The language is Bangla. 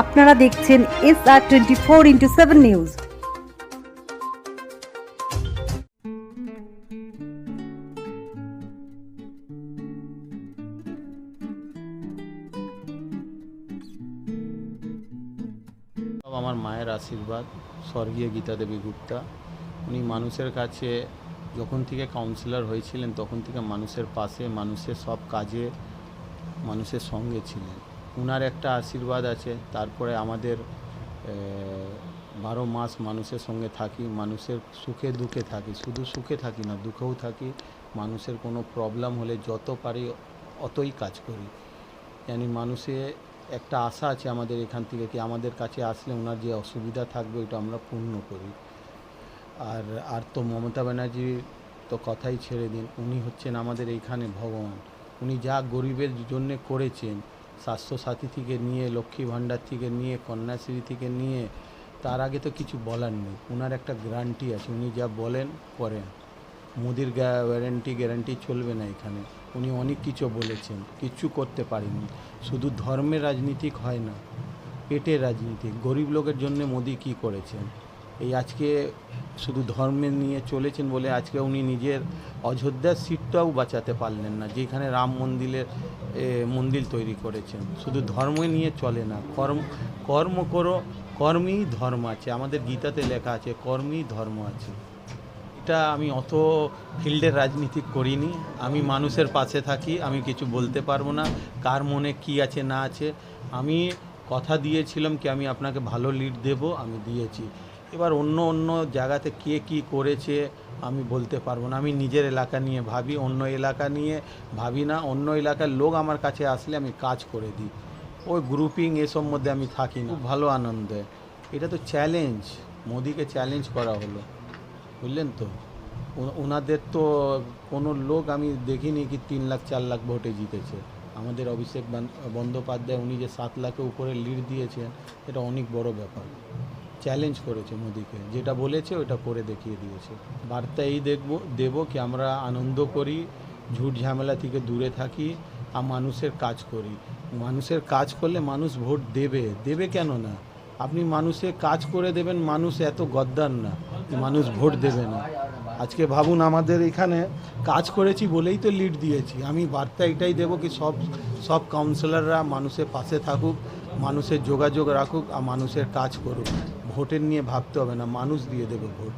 আপনারা দেখছেন S R twenty four into seven news আমার মায়ের আশীর্বাদ, স্বর্গীয় গীতা দেবী গুপ্তা। উনি মানুষের কাছে যখন থেকে কাউন্সিলর হয়েছিলেন, তখন থেকে মানুষের পাশে, মানুষের সব কাজে, মানুষের সঙ্গে ছিলেন। উনার একটা আশীর্বাদ আছে। তারপরে আমাদের বারো মাস মানুষের সঙ্গে থাকি, মানুষের সুখে দুঃখে থাকি। শুধু সুখে থাকি না, দুঃখেও থাকি। মানুষের কোনো প্রবলেম হলে যত পারি অতই কাজ করি। জানি মানুষে একটা আশা আছে আমাদের এখান থেকে কি আমাদের কাছে আসলে ওনার যে অসুবিধা থাকবে ওটা আমরা পূর্ণ করি। আর আর তো মমতা ব্যানার্জি তো কথাই ছেড়ে দিন, উনি হচ্ছেন আমাদের এইখানে ভগবান। উনি যা গরিবের জন্যে করেছেন স্বাস্থ্যসাথী থেকে নিয়ে, লক্ষ্মী ভাণ্ডার থেকে নিয়ে, কন্যাশ্রী থেকে নিয়ে, তার আগে তো কিছু বলার নেই। ওনার একটা গ্যারান্টি আছে। উনি যা বলেন, করেন। মোদির গ্যারান্টি গ্যারান্টি চলবে না এখানে। উনি অনেক কিছু বলেছেন। কিচ্ছু করতে পারেননি। শুধু ধর্মের রাজনীতিক হয় না, পেটের রাজনীতি। গরিব লোকের জন্য মোদি কি করেছেন? এই আজকে শুধু ধর্মের নিয়ে চলেছেন বলে আজকে উনি নিজের অযোধ্যার সিটটাও বাঁচাতে পারলেন না যেখানে রাম মন্দিরের এ, মন্দির তৈরি করেছেন। শুধু ধর্ম নিয়ে চলে না কর্ম কর্ম করো কর্মই ধর্ম আছে। আমাদের গীতাতে লেখা আছে কর্মই ধর্ম আছে। এটা আমি অত ফিল্ডের রাজনীতি করিনি। আমি মানুষের পাশে থাকি আমি কিছু বলতে পারব না কার মনে কি আছে না আছে। আমি কথা দিয়েছিলাম কি আমি আপনাকে ভালো লিড দেব আমি দিয়েছি। এবার অন্য অন্য জায়গাতে কে কি করেছে আমি বলতে পারব না। আমি নিজের এলাকা নিয়ে ভাবি, অন্য এলাকা নিয়ে ভাবি না। অন্য এলাকার লোক আমার কাছে আসলে আমি কাজ করে দিই। ওই গ্রুপিং এসব মধ্যে আমি থাকি না। ভালো আনন্দে। এটা তো চ্যালেঞ্জ মোদিকে চ্যালেঞ্জ করা হলো। বুঝলেন তো? ওনাদের তো কোনো লোক আমি দেখিনি কি তিন লাখ, চার লাখ ভোটে জিতেছে। আমাদের অভিষেক বন্দ্যোপাধ্যায় উনি যে সাত লাখের উপরে লিড দিয়েছেন, এটা অনেক বড় ব্যাপার। চ্যালেঞ্জ করেছে মোদিকে। যেটা বলেছে ওটা করে দেখিয়ে দিয়েছে। বার্তা এই দেখব, দেব কি আমরা আনন্দ করি, ঝুট ঝামেলা থেকে দূরে থাকি, আর মানুষের কাজ করি। মানুষের কাজ করলে মানুষ ভোট দেবে। দেবে কেন না? আপনি মানুষের কাজ করে দেবেন, মানুষ এত গদ্দার না মানুষ ভোট দেবে না। আজকে ভাবুন আমাদের এখানে কাজ করেছি বলেই তো লিড দিয়েছি। আমি বার্তা এটাই দেবো কি সব সব কাউন্সিলররা মানুষের পাশে থাকুক, মানুষের যোগাযোগ রাখুক আর মানুষের কাজ করুক। ভোটের নিয়ে ভাবতে হবে না, মানুষ দিয়ে দেবে ভোট।